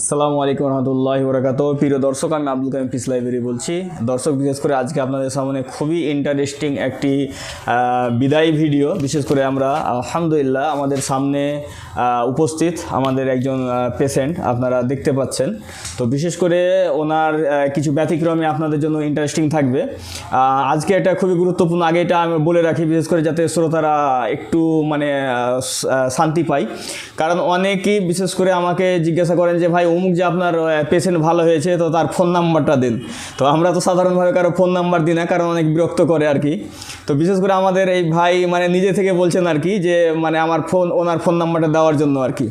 আসসালামু আলাইকুম রহমতুল্লাহ বরাকাত প্রিয় দর্শক, আমি আব্দুল কামিম পিস লাইব্রেরি বলছি। দর্শক, বিশেষ করে আজকে আপনাদের সামনে খুবই ইন্টারেস্টিং একটি বিদায়ী ভিডিও বিশেষ করে আমরা, আলহামদুলিল্লাহ, আমাদের সামনে উপস্থিত আমাদের একজন পেশেন্ট আপনারা দেখতে পাচ্ছেন। তো বিশেষ করে ওনার কিছু ব্যতিক্রমে আপনাদের জন্য ইন্টারেস্টিং থাকবে। আজকে এটা খুবই গুরুত্বপূর্ণ, আগে এটা আমি বলে রাখি, বিশেষ করে যাতে শ্রোতারা একটু মানে শান্তি পায়। কারণ অনেকেই বিশেষ করে আমাকে জিজ্ঞাসা করেন যে, ভাই অমুক যে আপনার পেশেন্ট ভালো হয়েছে, তো তার ফোন নাম্বারটা দিন। তো আমরা তো সাধারণভাবে কারও ফোন নাম্বার দিই না, কারণ অনেক বিরক্ত করে আর কি। তো বিশেষ করে আমাদের এই ভাই মানে নিজে থেকে বলছেন আর কি, যে মানে আমার ফোন ওনার ফোন নাম্বারটা দেওয়ার জন্য আর কি।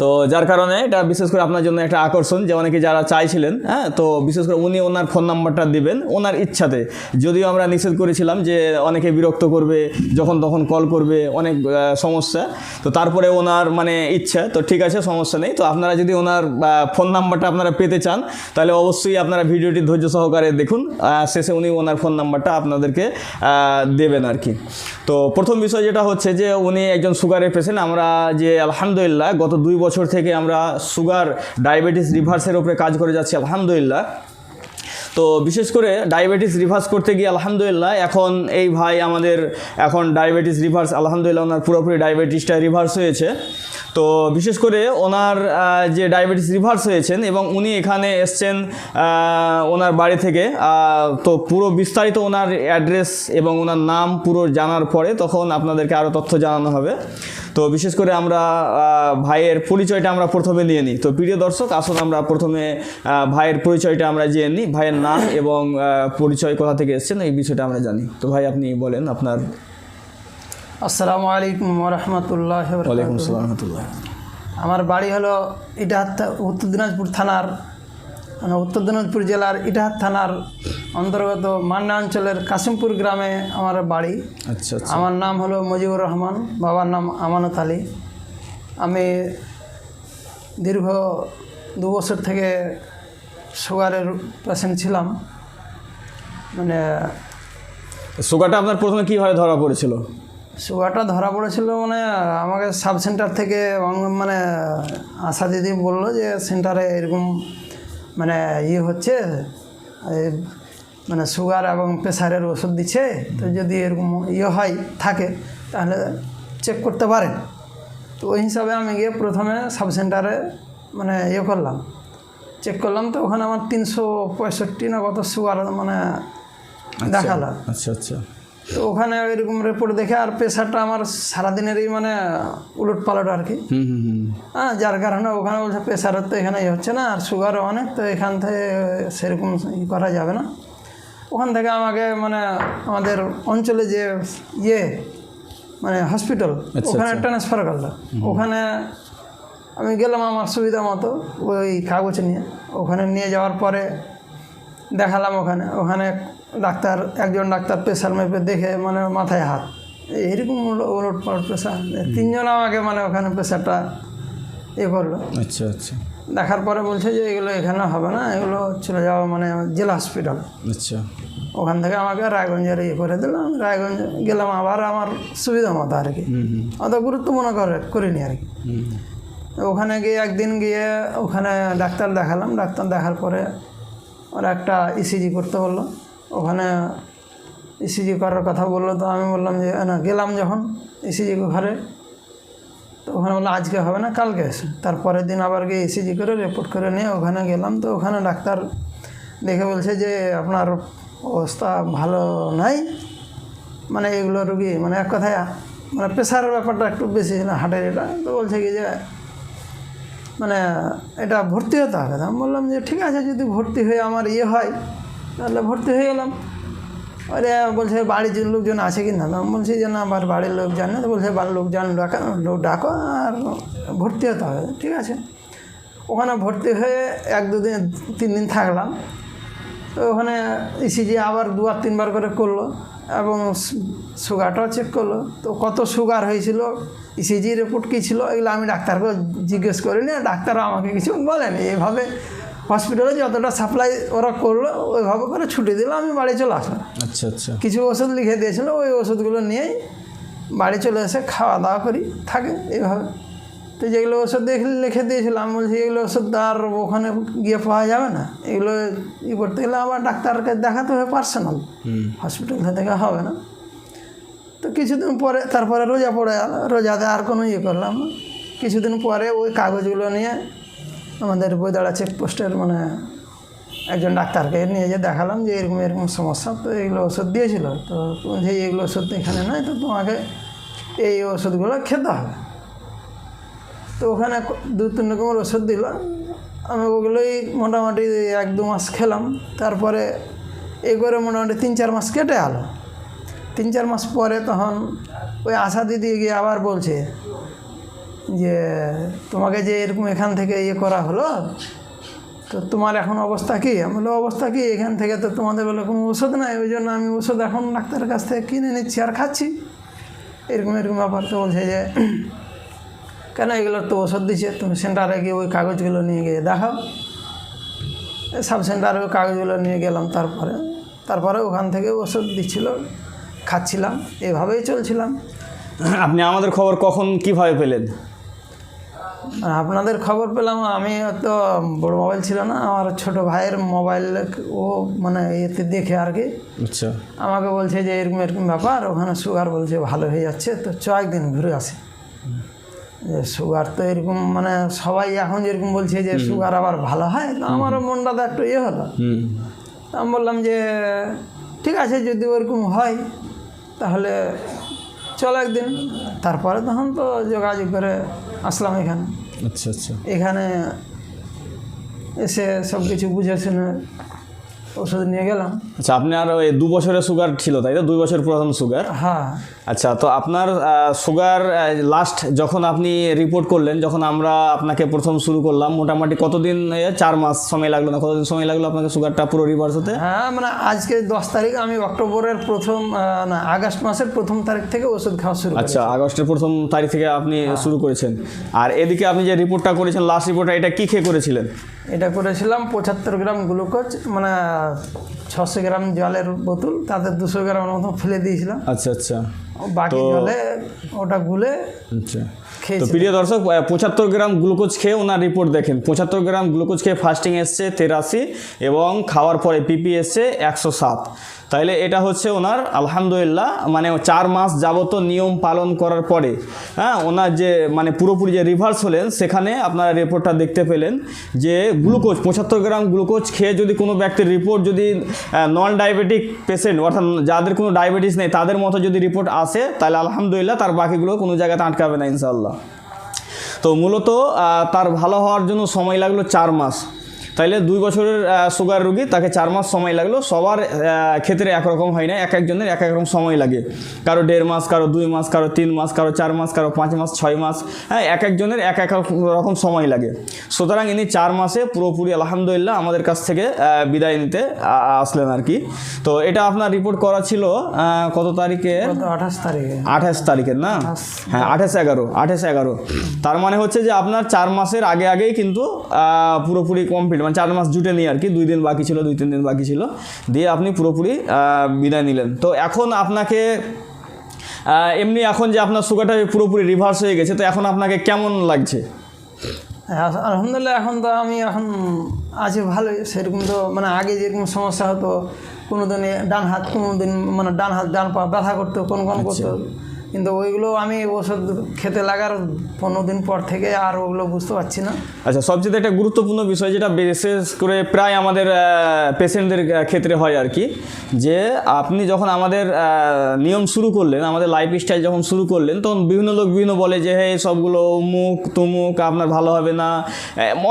তো যার কারণে এটা বিশেষ করে আপনার জন্য একটা আকর্ষণ যে অনেকে যারা চাইছিলেন হ্যাঁ তো বিশেষ করে উনি ওনার ফোন নাম্বারটা দিবেন ওনার ইচ্ছাতে। যদিও আমরা নিষেধ করেছিলাম যে অনেকে বিরক্ত করবে, যখন তখন কল করবে, অনেক সমস্যা। তো তারপরে ওনার মানে ইচ্ছা, তো ঠিক আছে, সমস্যা নেই। তো আপনারা যদি ওনার ফোন নাম্বারটা আপনারা পেতে চান, তাহলে অবশ্যই আপনারা ভিডিওটি ধৈর্য সহকারে দেখুন। শেষে উনি ওনার ফোন নাম্বারটা আপনাদেরকে দেবেন আর কি। তো প্রথম বিষয় যেটা হচ্ছে যে উনি একজন সুগারের পেশেন্ট আমরা যে আলহামদুলিল্লাহ গত দুই বছর থেকে আমরা সুগার, ডায়াবেটিস, রিভার্সের উপরে কাজ করে যাচ্ছি, আলহামদুলিল্লাহ। তো বিশেষ করে ডায়াবেটিস, রিভার্স করতে গিয়ে আলহামদুলিল্লাহ, এখন এই ভাই আমাদের এখন ডায়াবেটিস, রিভার্স, আলহামদুলিল্লাহ ওনার পুরোপুরি ডায়াবেটিসটা রিভার্স হয়েছে। তো বিশেষ করে ওনার যে ডায়াবেটিস, রিভার্স হয়েছেন এবং উনি এখানে এসছেন ওনার বাড়ি থেকে তো পুরো বিস্তারিত ওনার অ্যাড্রেস এবং ওনার নাম পুরো জানার পরে তখন আপনাদেরকে আরও তথ্য জানানো হবে। তো বিশেষ করে আমরা ভাইয়ের পরিচয়টা আমরা প্রথমে নিয়ে নিই। তো প্রিয় দর্শক আসুন আমরা প্রথমে ভাইয়ের পরিচয়টা আমরা জেনে নিই। ভাইয়ের নাম এবং পরিচয় কোথা থেকে এসেছেন এই বিষয়টা আমরা জানি। তো ভাই আপনি বলেন আপনার আসসালামু আলাইকুম রহমতুল্লাহ ওয়ালাইকুম আসসালাম রহমতুল্লাহ। আমার বাড়ি হলো এটা উত্তর দিনাজপুর থানার মানে উত্তর দিনাজপুর জেলার ইটাহাত থানার অন্তর্গত মান্না অঞ্চলের কাশিমপুর গ্রামে আমার বাড়ি। আচ্ছা আচ্ছা। আমার নাম হলো মুজিবুর রহমান বাবার নাম আমানত আলী। আমি দীর্ঘ দু বছর থেকে সুগারের পেশেন্ট ছিলাম। মানে সুগারটা আপনার প্রথমে কীভাবে ধরা পড়েছিল? সুগারটা ধরা পড়েছিল মানে আমাকে সাব সেন্টার থেকে মানে আশা দিদি বলল যে সেন্টারে এরকম মানে ইয়ে হচ্ছে মানে সুগার এবং প্রেশারের ওষুধ দিচ্ছে তো যদি এরকম ইয়ে হয় থাকে তাহলে চেক করতে পারেন। তো ওই হিসাবে আমি গিয়ে প্রথমে সাব সেন্টারে মানে ইয়ে করলাম। চেক করলাম তো ওখানে আমার তিনশো পঁয়ষট্টি না কত সুগার মানে দেখাল। আচ্ছা আচ্ছা। তো ওখানে এরকম রিপোর্ট দেখে আর প্রেশারটা আমার সারাদিনেরই মানে উলট পালট আর কি। হুম হুম হুম। হ্যাঁ যার কারণে ওখানে বলছে প্রেশারের তো এখানে ইয়ে হচ্ছে না আর সুগারও অনেক তো এখান থেকে সেরকম ই করা যাবে না। ওখান থেকে আমাকে মানে আমাদের অঞ্চলে যে ইয়ে মানে হসপিটাল ওখানে ট্রান্সফার করল। ওখানে আমি গেলাম আমার সুবিধা মতো ওই কাগজ নিয়ে। ওখানে নিয়ে যাওয়ার পরে দেখালাম ওখানে। ওখানে ডাক্তার একজন ডাক্তার প্রেশার মেপে দেখে মানে মাথায় হাত। এরকম উলট পালট প্রেশার তিনজন আমাকে মানে ওখানে প্রেশারটা ইয়ে করল। আচ্ছা আচ্ছা। দেখার পরে বলছে যে এগুলো এখানে হবে না এগুলো চলে যাওয়া মানে জেলা হসপিটাল আচ্ছা। ওখান থেকে আমাকে রায়গঞ্জের ইয়ে করে দিলাম রায়গঞ্জ গেলাম আবার আমার সুবিধা মতো আর কি। অত গুরুত্ব মনে করে করিনি আর কি। ওখানে গিয়ে একদিন গিয়ে ওখানে ডাক্তার দেখালাম। ডাক্তার দেখার পরে ওরা একটা ইসিজি করতে বলল। ওখানে ইসিজি করার কথা বলল, তো আমি বললাম যে, না, গেলাম যখন ইসিজি ঘরে। তো ওখানে বলল, আজকে হবে না, কালকে এসে তারপরের দিন আবার গিয়ে ইসিজি করে রিপোর্ট করে নিয়ে ওখানে গেলাম। তো ওখানে ডাক্তার দেখে বলছে যে, আপনার অবস্থা ভালো নাই। মানে এগুলো রুগী মানে এক কথায় মানে প্রেশারের ব্যাপারটা একটু বেশি না, হার্টের এটা। তো বলছে কি যে মানে এটা ভর্তি হতে হবে। আমি বললাম যে, ঠিক আছে, যদি ভর্তি হয়ে আমার ইয়ে হয় তাহলে ভর্তি হয়ে গেলাম। ওরে বলছে বাড়ির লোকজন আছে কি না? বলছি যে না, আমার বাড়ির লোক জানে তো বলছে, বাড়ির লোকজন ডাকা, লোক ডাকো আর ভর্তি হতে হবে, ঠিক আছে। ওখানে ভর্তি হয়ে এক দুদিন তিন দিন থাকলাম। তো ওখানে ইসিজি আবার দুবার, তিনবার করে করল এবং সুগারটাও চেক করল। তো কত সুগার হয়েছিল, ইসিজি রিপোর্ট কী ছিল, এগুলো আমি ডাক্তারকে জিজ্ঞেস করিনি। ডাক্তারও আমাকে কিছু বলেনি। এইভাবে হসপিটালে যতটা সাপ্লাই ওরা করল ওইভাবে করে ছুটি দিল আমি বাড়ি চলে আসলাম। আচ্ছা আচ্ছা। কিছু ওষুধ লিখে দিয়েছিল ওই ওষুধগুলো নিয়েই বাড়ি চলে এসে খাওয়া দাওয়া করি থাকে এইভাবে তো যেগুলো ওষুধ দেখে লিখে দিয়েছিল আমি বলছি এগুলো ওষুধ তো আর ওখানে গিয়ে পাওয়া যাবে না। এগুলো ই করতে গেলে আবার ডাক্তারকে দেখাতে হবে পার্সোনাল। হসপিটাল থেকে হবে না। তো কিছুদিন পরে তারপরে রোজা পড়ে গেল রোজাতে আর কোনো ইয়ে করলাম না। কিছুদিন পরে ওই কাগজগুলো নিয়ে আমাদের বইদাড়া চেকপোস্টের মানে একজন ডাক্তারকে নিয়ে যে দেখালাম যে এরকম এরকম সমস্যা, তো এগুলো ওষুধ দিয়েছিল। তো যে এগুলো ওষুধ এখানে নয় তো তোমাকে এই ওষুধগুলো খেতে হবে। তো ওখানে দু তিন রকমের ওষুধ দিল। আমি ওগুলোই মোটামুটি এক দু মাস খেলাম। তারপরে এই করে মোটামুটি তিন চার মাস কেটে গেলো তিন চার মাস পরে তখন ওই আশা দিদি গিয়ে আবার বলছে যে তোমাকে যে এরকম এখান থেকে ইয়ে করা হলো, তো তোমার এখন অবস্থা কী? আমি বলল অবস্থা কী? এখান থেকে তো তোমাদের বলে কোনো ওষুধ নাই, ওই জন্য আমি ওষুধ এখন ডাক্তারের কাছ থেকে কিনে নিচ্ছি আর খাচ্ছি। এরকম এরকম ব্যাপার তো বলছে যে, কেন এগুলোর তো ওষুধ দিচ্ছে? তুমি সেন্টারে গিয়ে ওই কাগজগুলো নিয়ে গিয়ে দেখাও। সাব সেন্টারে ওই কাগজগুলো নিয়ে গেলাম তারপরে। তারপরে ওখান থেকে ওষুধ দিচ্ছিল, খাচ্ছিলাম, এভাবেই চলছিলাম। আপনি আমাদের খবর কখন কীভাবে পেলেন? আর আপনাদের খবর পেলাম আমি তো বড় মোবাইল ছিল না আমার ছোট ভাইয়ের মোবাইল ও মানে এতে দেখে আর কি। আচ্ছা। আমাকে বলছে যে এরকম এরকম ব্যাপার ওখানে সুগার বলছে ভালো হয়ে যাচ্ছে তো চ একদিন ঘুরে আসে। যে সুগার তো এরকম মানে সবাই এখন যেরকম বলছে যে সুগার আবার ভালো হয় তো আমারও মনটা তো একটু ইয়ে হলো। আমি বললাম যে ঠিক আছে যদি ওরকম হয় তাহলে চল একদিন। তারপরে তখন তো যোগাযোগ করে আসলাম এখানে। আচ্ছা আচ্ছা। এখানে এসে সব কিছু বুঝে শুনে ওষুধ নিয়ে গেলাম। আচ্ছা আপনার ওই দু বছরের সুগার ছিল তাই তো? দুই বছর পুরাতন সুগার হ্যাঁ। আচ্ছা তো আপনার সুগার লাস্ট যখন আপনি রিপোর্ট করলেন যখন আমরা আপনাকে প্রথম শুরু করলাম মোটামুটি কতদিন চার মাস সময় লাগল না? কতদিন সময় লাগল আপনাকে সুগারটা পুরো রিভার্স হতে? হ্যাঁ মানে আজকে দশ তারিখ আমি অক্টোবরের প্রথম না আগস্ট মাসের প্রথম তারিখ থেকে ওষুধ খাওয়া শুরু আচ্ছা আগস্টের প্রথম তারিখ থেকে আপনি শুরু করেছেন। আর এদিকে আপনি যে রিপোর্টটা করেছেন লাস্ট রিপোর্টটা এটা কি খেয়ে করেছিলেন? এটা করেছিলাম পঁচাত্তর গ্রাম গ্লুকোজ মানে ছশো গ্রাম জলের বোতল তাতে দুশো গ্রামের মতো ফেলে দিয়েছিলাম। আচ্ছা আচ্ছা। বাকি জলে ওটা গুলে আচ্ছা। তো খেয়েছি প্রিয় দর্শক পঁচাত্তর গ্রাম গ্লুকোজ খেয়ে ওনার রিপোর্ট দেখেন। পঁচাত্তর গ্রাম গ্লুকোজ খেয়ে ফাস্টিং এসছে তেরাশি এবং খাওয়ার পরে পিপি এসছে একশো সাত। তাইলে এটা হচ্ছে ওনার আলহামদুলিল্লাহ মানে চার মাস যাবত নিয়ম পালন করার পরে হ্যাঁ ওনার যে মানে পুরোপুরি যে রিভার্স হলেন সেখানে আপনারা রিপোর্টটা দেখতে পেলেন যে গ্লুকোজ পঁচাত্তর গ্রাম গ্লুকোজ খেয়ে যদি কোনো ব্যক্তির রিপোর্ট যদি নন ডায়াবেটিক পেশেন্ট অর্থাৎ যাদের কোনো ডায়াবেটিস নেই তাদের মতো যদি রিপোর্ট আসে তাহলে আলহামদুলিল্লাহ তার বাকিগুলো কোনো জায়গাতে আটকাবে না ইনশাল্লাহ তো মূলত তার ভালো হওয়ার জন্য সময় লাগল চার মাস। তাইলে দুই বছরের সুগার রুগী তাকে চার মাস সময় লাগল। সবার ক্ষেত্রে একরকম হয় না এক একজনের এক এক রকম সময় লাগে। কারও দেড় মাস কারও দুই মাস কারও তিন মাস কারও চার মাস কারও পাঁচ মাস ছয় মাস হ্যাঁ এক একজনের এক এক রকম সময় লাগে। সুতরাং ইনি চার মাসে পুরোপুরি আলহামদুলিল্লাহ আমাদের কাছ থেকে বিদায় নিতে আসলেন আর কি। তো এটা আপনার রিপোর্ট করা ছিল কত তারিখে? আঠাশ তারিখে। আঠাশ তারিখের না? হ্যাঁ আঠাশ এগারো আঠাশ এগারো। তার মানে হচ্ছে যে আপনার চার মাসের আগে আগেই কিন্তু পুরোপুরি কমপ্লিট মানে চার মাস জুটে নিয়ে আর কি দুই দিন বাকি ছিল দুই তিন দিন বাকি ছিল। দিয়ে আপনি পুরোপুরি বিদায় নিলেন। তো এখন আপনাকে এমনি এখন যে আপনার সুগারটা পুরোপুরি রিভার্স হয়ে গেছে তো এখন আপনাকে কেমন লাগছে? হ্যাঁ, আলহামদুলিল্লাহ এখন তো আমি এখন আছি ভালোই। সেরকম তো মানে আগে যেরকম সমস্যা হতো কোনো দিন ডান হাত কোনো দিন মানে ডান হাত ডান পা ব্যথা করতো কোন কোন করতো। কিন্তু ওইগুলো আমি ওষুধ খেতে লাগার পনেরো দিন পর থেকে আর ওগুলো বুঝতে পারছি না। আচ্ছা সবচেয়ে একটা গুরুত্বপূর্ণ বিষয় যেটা বিশেষ করে প্রায় আমাদের পেশেন্টদের ক্ষেত্রে হয় আর কি, যে আপনি যখন আমাদের নিয়ম শুরু করলেন, আমাদের লাইফ স্টাইল যখন শুরু করলেন, তখন বিভিন্ন লোক বিভিন্ন বলে যে হ্যাঁ সবগুলো মুখ তুমুক, আপনার ভালো হবে না।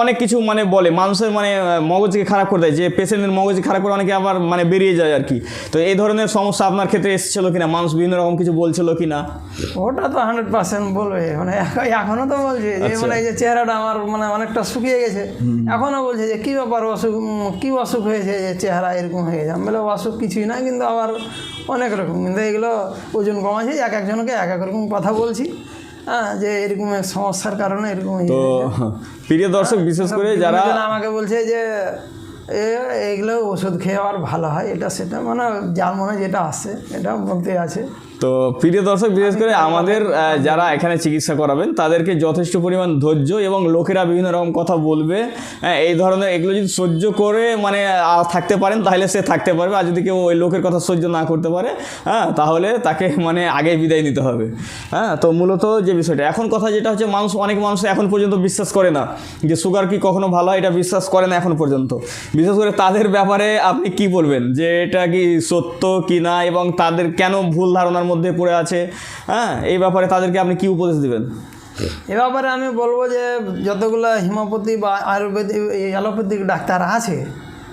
অনেক কিছু মানে বলে, মানুষের মানে মগজকে খারাপ করে দেয়, যে পেশেন্টের মগজ খারাপ করে অনেকে আবার মানে বেরিয়ে যায় আর কি। তো এই ধরনের সমস্যা আপনার ক্ষেত্রে এসেছিল কিনা? মানুষ বিভিন্ন রকম কিছু বলছিল কিনা? ওটা তো হান্ড্রেড পার্সেন্ট বলবে। মানে এখন- তো বলছে যে মানে এই যে চেহারাটা আমার মানে অনেকটা শুকিয়ে গেছে। এখনও বলছে যে কী ব্যাপার অসুখ কী অসুখ হয়েছে যে চেহারা এরকম হয়ে গেছে? আমি বলে অসুখ কিছুই না কিন্তু আবার অনেক রকম। কিন্তু এগুলো ওজন কমাছে এক একজনকে এক এক রকম কথা বলছি। হ্যাঁ যে এরকম সমস্যার কারণে এরকম তো প্রিয় দর্শক বিশেষ করে যারা আমাকে বলছে যে এ এগুলো ওষুধ খেয়ে আর ভালো হয় এটা সেটা মানে যার মনে যেটা আসে এটা বলতে আছে। তো প্রিয় দর্শক বিশেষ করে আমাদের যারা এখানে চিকিৎসা করাবেন তাদেরকে যথেষ্ট পরিমাণ ধৈর্য এবং লোকেরা বিভিন্ন রকম কথা বলবে। হ্যাঁ, এই ধরনের এগুলো যদি সহ্য করে মানে থাকতে পারেন তাহলে সে থাকতে পারবে। আর যদি কেউ ওই লোকের কথা সহ্য না করতে পারে হ্যাঁ তাহলে তাকে মানে আগে বিদায় নিতে হবে। হ্যাঁ তো মূলত যে বিষয়টা। এখন কথা যেটা হচ্ছে মানুষ অনেক মানুষ এখন পর্যন্ত বিশ্বাস করে না যে সুগার কি কখনো ভালো হয় এটা বিশ্বাস করে না এখন পর্যন্ত। বিশেষ করে তাদের ব্যাপারে আপনি কি বলবেন? যে এটা কি সত্য কি না? এবং তাদের কেন ভুল ধারণার মধ্যে পড়ে আছে হ্যাঁ? এই ব্যাপারে তাদেরকে আপনি কি উপদেশ দেবেন? এ ব্যাপারে আমি বলব যে যতগুলো হিমোপ্যাথি বা আয়ুর্বেদিক এই অ্যালোপ্যাথিক ডাক্তার আছে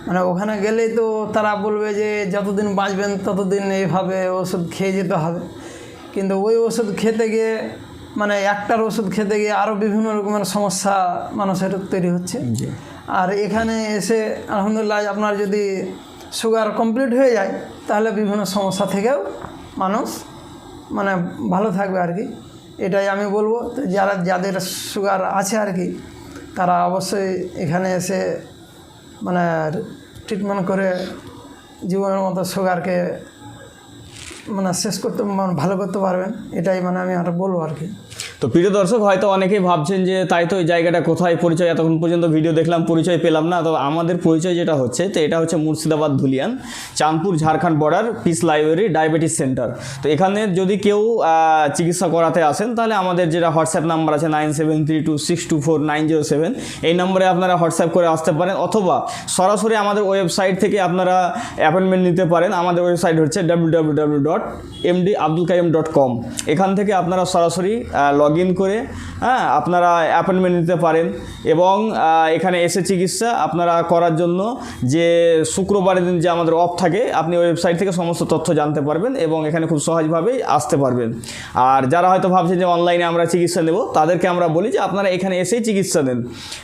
মানে ওখানে গেলেই তো তারা বলবে যে যতদিন বাঁচবেন ততদিন এইভাবে ওষুধ খেয়ে যেতে হবে। কিন্তু ওই ওষুধ খেতে গিয়ে মানে একটার ওষুধ খেতে গিয়ে আরও বিভিন্ন রকমের সমস্যা মানুষের তৈরি হচ্ছে। আর এখানে এসে আলহামদুলিল্লাহ আপনার যদি সুগার কমপ্লিট হয়ে যায় তাহলে বিভিন্ন সমস্যা থেকেও মানুষ মানে ভালো থাকবে আর কি। এটাই আমি বলব তো যারা, যাদের সুগার আছে আর কি, তারা অবশ্যই এখানে এসে মানে ট্রিটমেন্ট করে জীবনের মতো সুগারকে মানে শেষ করতে মানে ভালো করতে পারবেন। এটাই মানে আমি আর বলব আর কি। তো প্রিয় দর্শক, হয়তো অনেকেই ভাবছেন যে তাই তো এই জায়গাটা কোথায়? পরিচয়, এতক্ষণ পর্যন্ত ভিডিও দেখলাম, পরিচয় পেলাম না। তো আমাদের পরিচয় যেটা হচ্ছে, তো এটা হচ্ছে Murshidabad Dhulian, Chandpur Jharkhand border, peace library, diabetes centre. তো এখানে যদি কেউ চিকিৎসা করাতে আসেন, তাহলে আমাদের যেটা হোয়াটসঅ্যাপ নাম্বার আছে nine seven three two six two four nine zero seven. এই নম্বরে আপনারা হোয়াটসঅ্যাপ করে আসতে পারেন, অথবা সরাসরি আমাদের ওয়েবসাইট থেকে আপনারা অ্যাপয়েন্টমেন্ট নিতে পারেন। আমাদের ওয়েবসাইট হচ্ছে W W W dot MD Abdul Kaim dot com এখান থেকে আপনারা সরাসরি লগ করে হ্যাঁ আপনারা অ্যাপয়েন্টমেন্ট নিতে পারেন। এবং এখানে এসে চিকিৎসা আপনারা করার জন্য যে শুক্রবারের দিন যে আমাদের অফ থাকে, আপনি ওয়েবসাইট থেকে সমস্ত তথ্য জানতে পারবেন এবং এখানে খুব সহজভাবেই আসতে পারবেন। আর যারা হয়তো ভাবছেন যে অনলাইনে আমরা চিকিৎসা নেব, তাদেরকে আমরা বলি যে আপনারা এখানে এসেই চিকিৎসা নেন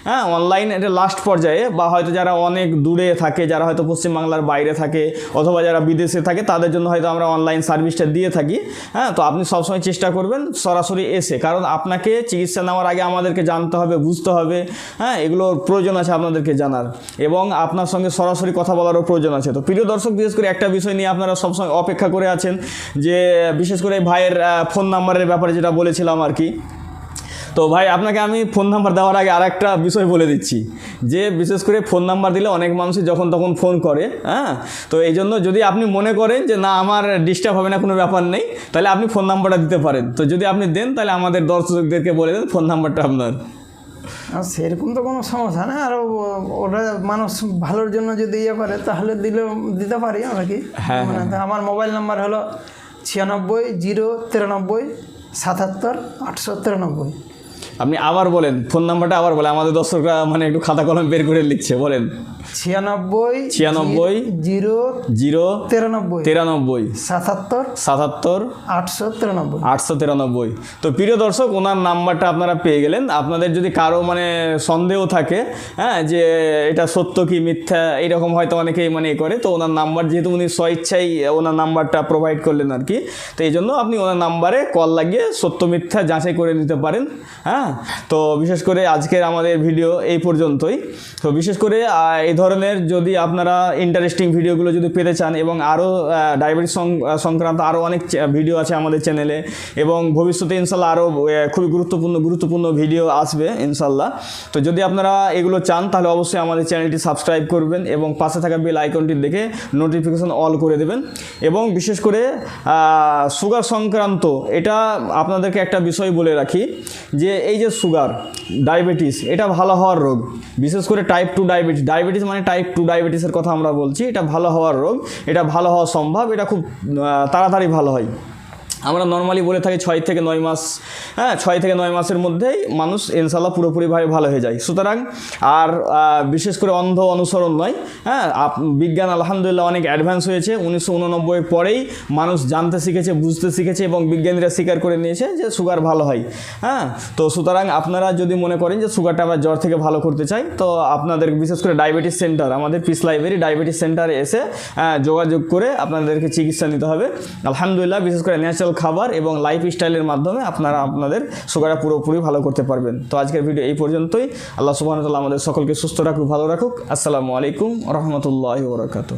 হ্যাঁ অনলাইন এটা লাস্ট পর্যায়ে বা হয়তো যারা অনেক দূরে থাকে, যারা হয়তো পশ্চিমবাংলার বাইরে থাকে অথবা যারা বিদেশে থাকে, তাদের জন্য হয়তো আমরা অনলাইন সার্ভিসটা দিয়ে থাকি। হ্যাঁ তো আপনি সবসময় চেষ্টা করবেন সরাসরি এসে কারণ আপনাকে চিকিৎসা নেওয়ার আগে আমাদেরকে জানতে হবে, বুঝতে হবে হ্যাঁ? এগুলোর প্রয়োজন আছে আপনাদেরকে জানার। এবং আপনার সঙ্গে সরাসরি কথা বলারও প্রয়োজন আছে। তো প্রিয় দর্শক, বিশেষ করে একটা বিষয় নিয়ে আপনারা সবসময় অপেক্ষা করে আছেন, যে বিশেষ করে ভাইয়ের ফোন নাম্বারের ব্যাপারে যেটা বলেছিলাম আর কি। তো ভাই আপনাকে আমি ফোন নাম্বার দেওয়ার আগে আর একটা বিষয় বলে দিচ্ছি। যে বিশেষ করে ফোন নাম্বার দিলে অনেক মানুষই যখন তখন ফোন করে হ্যাঁ? তো এই জন্য যদি আপনি মনে করেন যে না আমার ডিস্টার্ব হবে না কোনো ব্যাপার নেই তাহলে আপনি ফোন নাম্বারটা দিতে পারেন। তো যদি আপনি দেন তাহলে আমাদের দর্শকদেরকে বলে দেন ফোন নাম্বারটা আপনার। আর সেরকম তো কোনো সমস্যা না আর ওটা মানুষ ভালোর জন্য যদি ইয়ে করে তাহলে দিলে দিতে পারি আমরা কি? হ্যাঁ, মানে আমার মোবাইল নাম্বার হলো ছিয়ানব্বই জিরো তিরানব্বই সাতাত্তর আটশো তিরানব্বই। আপনি আবার বলেন ফোন নাম্বারটা আবার বলেন আমাদের দর্শকরা মানে একটু খাতা কলম বের করে লিখছে বলেন। ছিয়ানব্বই ছিয়ানব্বই জিরো জিরো তিরানব্বই। তিরানব্বই। সাতাত্তর সাতাত্তর আটশো তিরানব্বই। আটশো তিরানব্বই। তো প্রিয় দর্শক ওনার নাম্বারটা আপনারা পেয়ে গেলেন। আপনাদের যদি কারও মানে সন্দেহ থাকে হ্যাঁ যে এটা সত্য কি মিথ্যা এইরকম হয়তো অনেকেই মানে এ করে তো ওনার নাম্বার যেহেতু উনি স্বইচ্ছাই ওনার নাম্বারটা প্রোভাইড করলেন আর কি তো এই জন্য আপনি ওনার নাম্বারে কল লাগিয়ে সত্য মিথ্যা যাচাই করে নিতে পারেন হ্যাঁ তো বিশেষ করে আজকের আমাদের ভিডিও এই পর্যন্তই। তো বিশেষ করে এই ধরনের যদি আপনারা ইন্টারেস্টিং ভিডিওগুলো যদি পেতে চান এবং আরও ডায়াবেটিস সংক্রান্ত আরও অনেক ভিডিও আছে আমাদের চ্যানেলে এবং ভবিষ্যতে ইনশাল্লাহ আরও খুবই গুরুত্বপূর্ণ গুরুত্বপূর্ণ ভিডিও আসবে ইনশাল্লাহ। তো যদি আপনারা এগুলো চান, তাহলে অবশ্যই আমাদের চ্যানেলটি সাবস্ক্রাইব করবেন এবং পাশে থাকা বেল আইকনটি দেখে নোটিফিকেশন অল করে দেবেন। এবং বিশেষ করে সুগার সংক্রান্ত, এটা আপনাদেরকে একটা বিষয় বলে রাখি যে এই যে সুগার ডায়াবেটিস এটা ভালো হওয়ার রোগ। বিশেষ করে টাইপ টু ডায়াবেটিস ডায়াবেটিস মানে টাইপ টু ডায়াবেটিসের কথা আমরা বলছি, এটা ভালো হওয়ার রোগ, এটা ভালো হওয়া সম্ভব, এটা খুব তাড়াতাড়ি ভালো হয়। আমরা নর্মালি বলে থাকি ছয় থেকে নয় মাস হ্যাঁ ছয় থেকে নয় মাসের মধ্যেই মানুষ ইনশাল্লাহ পুরোপুরিভাবে ভালো হয়ে যায়। সুতরাং আর বিশেষ করে অন্ধ অনুসরণ নয় হ্যাঁ বিজ্ঞান আলহামদুলিল্লাহ অনেক অ্যাডভান্স হয়েছে। উনিশশো উননব্বই পরেই মানুষ জানতে শিখেছে বুঝতে শিখেছে এবং বিজ্ঞানীরা স্বীকার করে নিয়েছে যে সুগার ভালো হয়। হ্যাঁ তো সুতরাং আপনারা যদি মনে করেন যে সুগারটা আমরা জ্বর থেকে ভালো করতে চাই তো আপনাদের বিশেষ করে ডায়াবেটিস সেন্টার আমাদের পিস লাইব্রেরি ডায়াবেটিস সেন্টারে এসে আহ, যোগাযোগ করে আপনাদেরকে চিকিৎসা নিতে হবে। আলহামদুলিল্লাহ বিশেষ করে ন্যাচারাল খাবার এবং লাইফস্টাইলের মাধ্যমে আপনারা আপনাদের সুগারটা পুরোপুরি ভালো করতে পারবেন। তো আজকের ভিডিও এই পর্যন্তই। আল্লাহ সুবাহ আমাদের সকলকে সুস্থ রাখুক, ভালো রাখুক। আসসালামু আলাইকুম রহমতুল্লাহ বরকাত